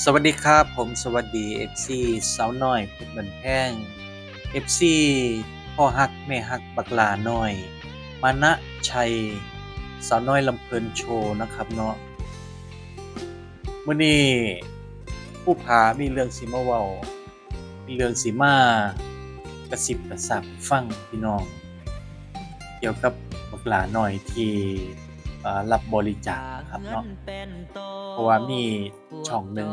สวัสดีครับ ผมสวัสดี FC สาวน้อยเพชรบันแพง FC พ่อฮักแม่ฮักบักหลาน้อย มานะชัย สาวน้อยลำเพลินโชว์นะครับเนาะมื้อนี้ผู้พามีเรื่องสิมาเว้ามีเรื่องสิมากระซิบกระซาบฟังพี่น้อง เกี่ยวกับบักหลาน้อยที่ รับบริจาคนะครับเนาะเพราะว่ามีช่องหนึ่ง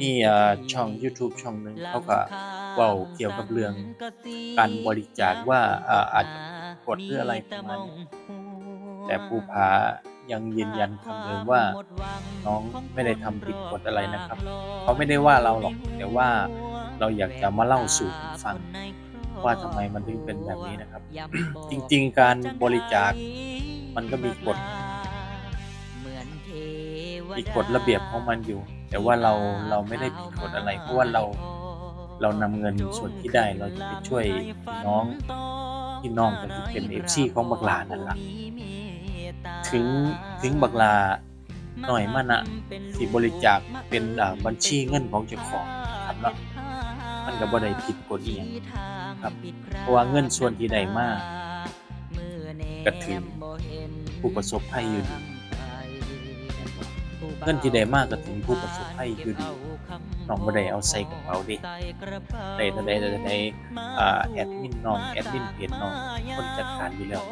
มีเอ่อช่อง YouTube ช่องหนึ่งเขาก็เว้าเกี่ยวกับเรื่องการบริจาคว่าเอ่ออาจจะกดหรืออะไรประมาณนี้แต่ภูผายังยืนยันคำเดิมว่าน้องไม่ได้ทำผิดกฎอะไรนะครับ เขาไม่ได้ว่าเราหรอกแต่ว่าเราอยากจะมาเล่าสู่กันฟังว่าทำไมมันถึงเป็นแบบนี้นะครับ จริง ๆ การบริจาค มันก็มีกฎมีกฎระเบียบของมันอยู่ แต่ว่าเราเราไม่ได้ผิดกฎอะไร เพราะว่าเราเรานำเงินส่วนที่ได้เราจะไปช่วยพี่น้องพี่น้องก็คือเป็นเอฟซีของบักหลานั่นแหละถึงถึงบักหลาหน่อยมานะสิบริจาคเป็นอ่าบัญชีเงินของเจ้าของครับเนาะมันก็บ่ได้ผิดกฎอีหยังครับเพราะว่าเงินส่วนที่ได้มาก็ถึง ผู้ประสบภัยอยู่ดีเงินที่ได้มากก็ถึงผู้ประสบภัยอยู่ดีน้องบ่ได้เอาใส่กระเป๋าดิได้แต่ได้แต่ได้อ่าแอดมินน้องแอดมินเพจน้องคนจัดการอยู่แล้ว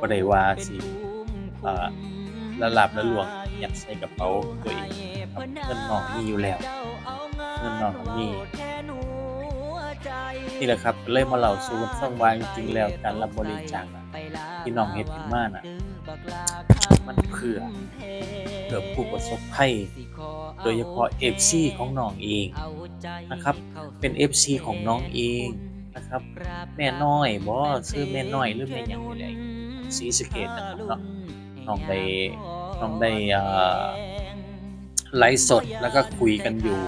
บ่ได้ว่าสิอ่าละลาบละหลวงอยัดใส่กระเป๋าตัวเองครับเงินน้องมีอยู่แล้วเงินน้องมีนี่แหละครับเลยมาเล่าสู่กันฟังว่าจริงๆแล้วการรับบริจาค ที่น้องเฮ็ดขึ้นมาน่ะ มันเพื่อเพื่อผู้ประสบภัยโดยเฉพาะ FC ของน้องเองนะครับ เป็น FC ของน้องเองนะครับ แม่น้อยบ่ชื่อแม่น้อยหรือแม่หยังนี่แหละศรีสะเกษนะครับเนาะน้องได้น้องได้อ่าไลฟ์สดแล้วก็คุยกันอยู่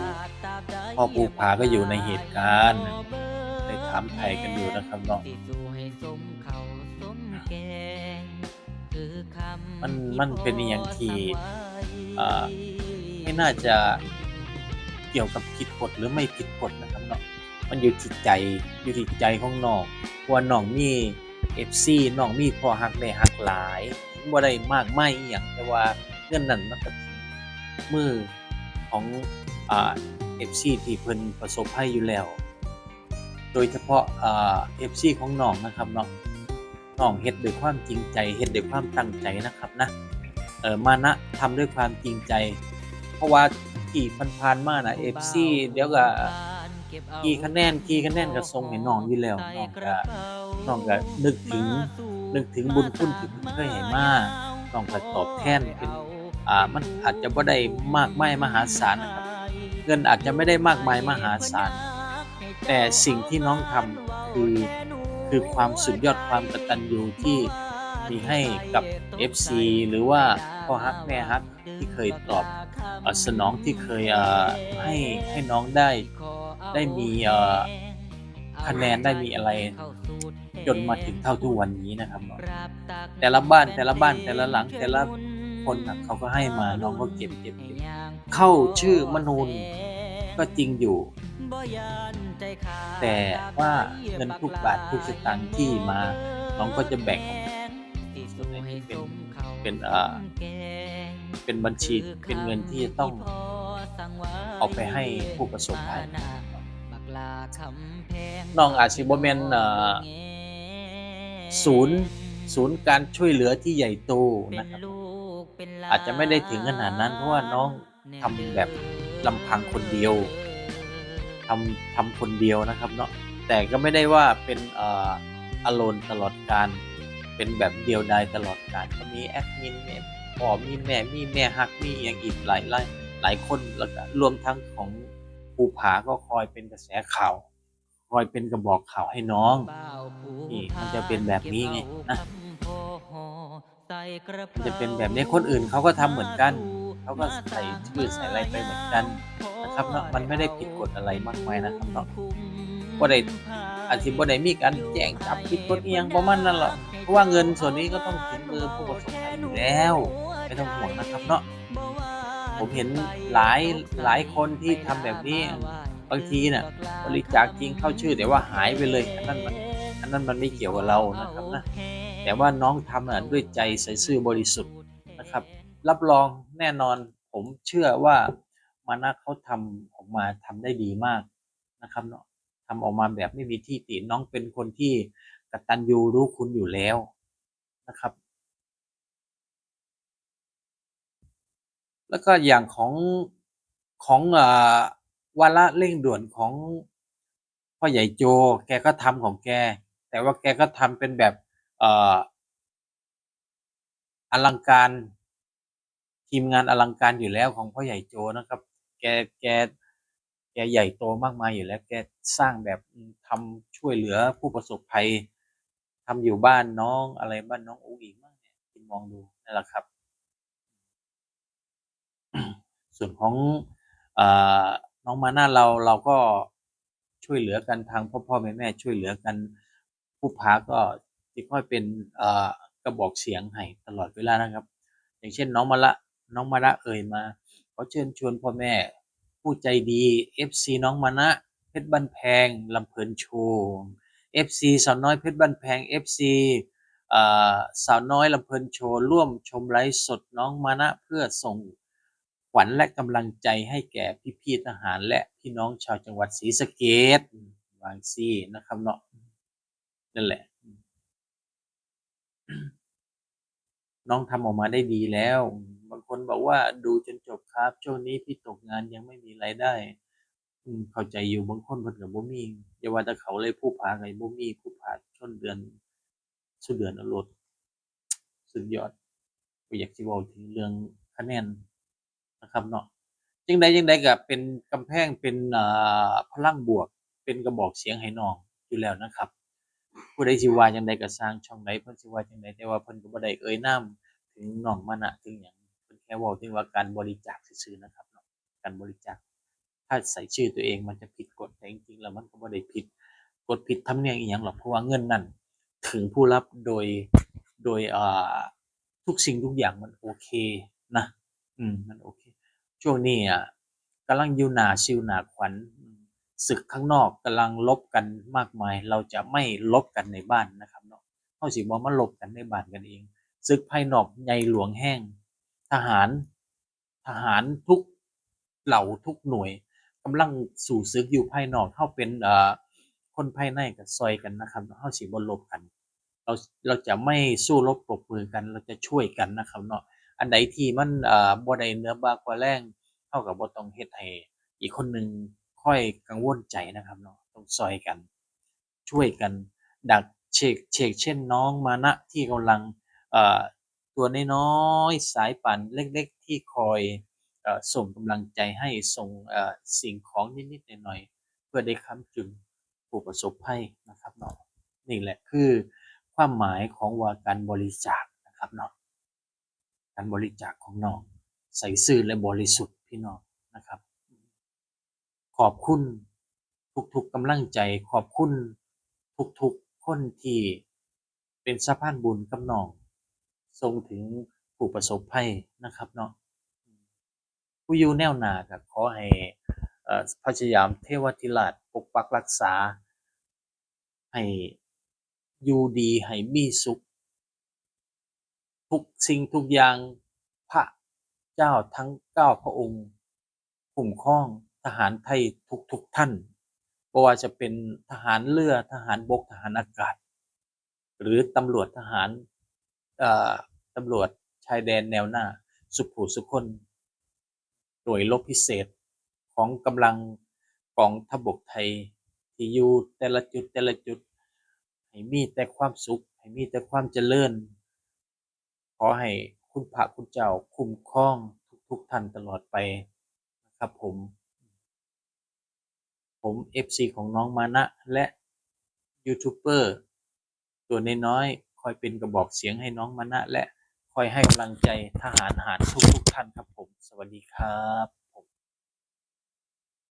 พ่อภูผาก็อยู่ในเหตุการณ์ได้ถามไทยกันอยู่นะครับเนาะ มันมันเป็นอหย่างที่อ่าไม่น่าจะเกี่ยวกับผิดกฎหรือไม่ผิดกฎนะครับเนาะมันอยู่ที่ใจอยู่ที่ใจของน้องเพราะว่าน้องมี FC น้องมีพอฮักได้ฮักหลายถึงบ่ได้มากมายอีหยังแต่ว่าเงินนั้นมันก็ถึงมือของอ่า FC ที่เพิ่นประสบภัยอยู่แล้ว โดยเฉพาะอ่า FC ของน้องนะครับเนาะ น้องเฮ็ดด้วยความจริงใจเฮ็ดด้วยความตั้งใจนะครับนะเออมานะทำด้วยความจริงใจ เพราะว่าที่ผ่านๆมาน่ะ FC เดี๋ยวก็กี่คะแนนกี่คะแนนก็ส่งให้น้องอยู่แล้วน้องก็น้องก็นึกถึงนึกถึงบุญคุณที่เพิ่นเคยให้มาน้องก็ตอบแทนเป็นอ่ามันอาจจะบ่ได้มากมายมหาศาลนะครับเงินอาจจะไม่ได้มากมายมหาศาลแต่สิ่งที่น้องทำคือ คือความสุดยอดความกตัญญูที่มีให้กับ FC หรือว่าพ่อฮักแม่ฮักที่เคยตอบอสนองที่เคยให้ให้น้องได้ได้มีคะแนนได้มีอะไร จนมาถึงเท่าทุกวันนี้นะครับ แต่ละบ้านแต่ละบ้านแต่ละหลังแต่ละคนนะเขาก็ให้มาน้องก็เก็บเก็บเก็บเข้าชื่อมนูนก็จริงอยู่ แต่ว่าเงินทุกบาททุกสตางค์ที่มา น้องก็จะแบ่งส่วนไหนที่เป็นเป็นเอ่อเป็นบัญชีเป็นเงินที่จะต้องเอาไปให้ผู้ประสบภัยน้องอาจสิบ่แมนเอ่อศูนย์ศูนย์การช่วยเหลือที่ใหญ่โตนะครับอาจจะไม่ได้ถึงขนาดนั้นเพราะว่าน้องทำแบบลำพังคนเดียว ทำทำคนเดียวนะครับเนาะแต่ก็ไม่ได้ว่าเป็นเอ่ออโลนตลอดการเป็นแบบเดียวดายตลอดการก็มีแอดมินมีพ่อมีแม่มีแม่ฮักมีอย่างอีกหลายหลายหลายคนแล้วก็รวมทั้งของภูผาก็คอยเป็นกระแสข่าวคอยเป็นกระบอกข่าวให้น้องนี่มันจะเป็นแบบนี้ไงนะมันจะเป็นแบบนี้คนอื่นเขาก็ทำเหมือนกัน เขาก็ใส่ชื่อใส่อะไรไปเหมือนกัน นะครับเนาะมันไม่ได้ผิดกฎอะไรมากมายนะครับเนาะบ่ได้อาจสิบ่ได้มีการแจ้งจับผิดกฎอีหยังประมาณนั้นหรอกเพราะว่าเงินส่วนนี้ก็ต้องถึงมือผู้ประสบภัยอยู่แล้วไม่ต้องห่วงนะครับเนาะผมเห็นหลายหลายคนที่ทำแบบนี้บางทีน่ะบริจาคจริงเข้าชื่อแต่ว่าหายไปเลยอันนั้นมันอันนั้นมันไม่เกี่ยวกับเรานะครับนะแต่ว่าน้องทำน่ะด้วยใจใส่ซื่อบริสุทธิ์นะครับ รับรองแน่นอนผมเชื่อว่า มานะเขาทำออกมาทำได้ดีมากนะครับเนาะทำออกมาแบบไม่มีที่ติน้องเป็นคนที่กตัญญูรู้คุณอยู่แล้วนะครับ แล้วก็อย่างของของอวาระเร่งด่วนของพ่อใหญ่โจ แกก็ทำของแก แต่ว่าแกก็ทำเป็นแบบเอ่ออลังการทีมงานอลังการอยู่แล้วของพ่อใหญ่โจนะครับ แกแกแกใหญ่โตมากมายอยู่แล้วแกสร้างแบบทำช่วยเหลือผู้ประสบภัยทำอยู่บ้านน้องอะไรบ้านน้องอุ้งอิงบ้างเนี่ยคุณมองดูนั่นแหละครับ ส่วนของอน้องมาน่าเราเราก็ช่วยเหลือกันทางพ่อพ่อแม่แม่ช่วยเหลือกันผู้พาก็จะค่อยเป็นกระบอกเสียงให้ตลอดเวลานะครับ อย่างเช่นน้องมาละน้องมาละเอ่ยมา อเชิญชวนพ่อแม่ ผู้ใจดี FC น้องมานะเพชรบ้านแพงลำเพลินโชว์ FC สาวน้อยเพชรบ้านแพง FC เอ่อสาวน้อยลำเพลินโชว์ร่วมชมไลฟ์สดน้องมานะเพื่อส่งขวัญและกำลังใจให้แก่พี่ๆทหารและพี่น้องชาวจังหวัดศรีสะเกษวางซี่นะครับเนาะนั่นแหละ น้องทำออกมาได้ดีแล้วางคนบอกว่าดูจนจบครับ ช่วงนี้พี่ตกงานยังไม่มีรายได้ อืมเข้าใจอยู่บางคนเพิ่นก็บ่มีอย่าว่าแต่เขาเลยผู้พาไงบ่มีผู้พาชนเดือนสุดเดือนอาโลดสุดยอดบ่อยากสิเว้าถึงเรื่องคะแนนนะครับเนาะจังใดจังใดก็เป็นกำแพงเป็นอ่าพลังบวก เป็นกระบอกเสียงให้น้องอยู่แล้วนะครับผู้ใดสิว่าจังใดก็สร้างช่องใดเพิ่นสิว่าจังใดแต่ว่าเพิ่นก็บ่ได้เอ่ยนามถึงน้องมานะถึงหยังเพิ่นแค่เว้าถึงว่าการบริจาคซื่อนะครับการบริจาคถ้าใส่ชื่อตัวเองมันจะผิดกฎแต่จริงๆแล้วมันก็ไม่ได้ผิดกฎผิดธรรมเนียมอีหยังหรอกเพราะว่าเงินนั่นถึงผู้รับโดยโดยอ่าทุกสิ่งทุกอย่างมันโอเคนะอืมมันโอเค ช่วงนี้อะกำลังยู่หนาชิวหนาขวัญศึกข้างนอกกำลังลบกันมากมาย เราจะไม่ลบกันในบ้านนะครับเนาะเฮาสิบ่มาลบกันในบ้านกันเองศึกภายนอกใหญ่หลวงแห้ง ทหาร ทหารทุกเหล่าทุกหน่วยกำลังสู่ศึกอยู่ภายนอกเฮาเป็นเอ่อคนภายในก็ซอยกันนะครับเฮาสิบ่ลบกัน เราเราจะไม่สู้รบปรบมือกัน เราจะช่วยกันนะครับเนาะอันใดที่มันเอ่อบ่ได้เนื้อบากว่าแรงเฮาก็บ่ต้องเฮ็ดให้อีกคนหนึ่งค่อยกังวลใจนะครับเนาะต้องซอยกัน ช่วยกัน ดักเชกเชกเช่นน้องมานะที่กำลังเอ่อ ตัวน้อยๆสายป่านเล็กๆ ที่คอยอส่งกำลังใจให้ส่งสิ่งของนิดๆหน่อยๆเพื่อได้ค้ำจุนผู้ประสบภัยนะครับเนาะนี่แหละคือความหมายของว่าการบริจาคนะครับเนาะการบริจาคของน้องใส่ซื่อและบริสุทธิ์พี่น้องนะครับ ขอบคุณทุกๆกำลังใจขอบคุณทุกๆคนที่เป็นสะพานบุญกับน้อง ส่งถึงผู้ประสบภัยนะครับเนาะผู้อยู่แนวหนาก็ขอให้พระชยามเทวทิราชปกปักรักษา ให้อยู่ดีให้มีสุข ทุกสิ่งทุกอย่างพระเจ้าทั้งเก้าพระองค์คุ้มครองทหารไทยทุกๆท่านบ่ว่าจะเป็นทหารเรือทหารบกทหารอากาศ หรือตำรวจทหาร ตำรวจชายแดนแนวหน้า สุภูสุคนหน่วยรบพิเศษของกำลังกองทบกไทย ที่อยู่แต่ละจุดแต่ละจุด ให้มีแต่ความสุข ให้มีแต่ความเจริญ ขอให้คุณพระคุณเจ้าคุ้มครองทุกๆท่านตลอดไปนะครับผม ผม FC ของน้องมานะ และยูทูบเบอร์ ตัวน้อยๆ อยเป็นกระบอกเสียงให้น้องมานะและคอยให้กำลังใจทหารหารทุกๆท่านครับผม สวัสดีครับ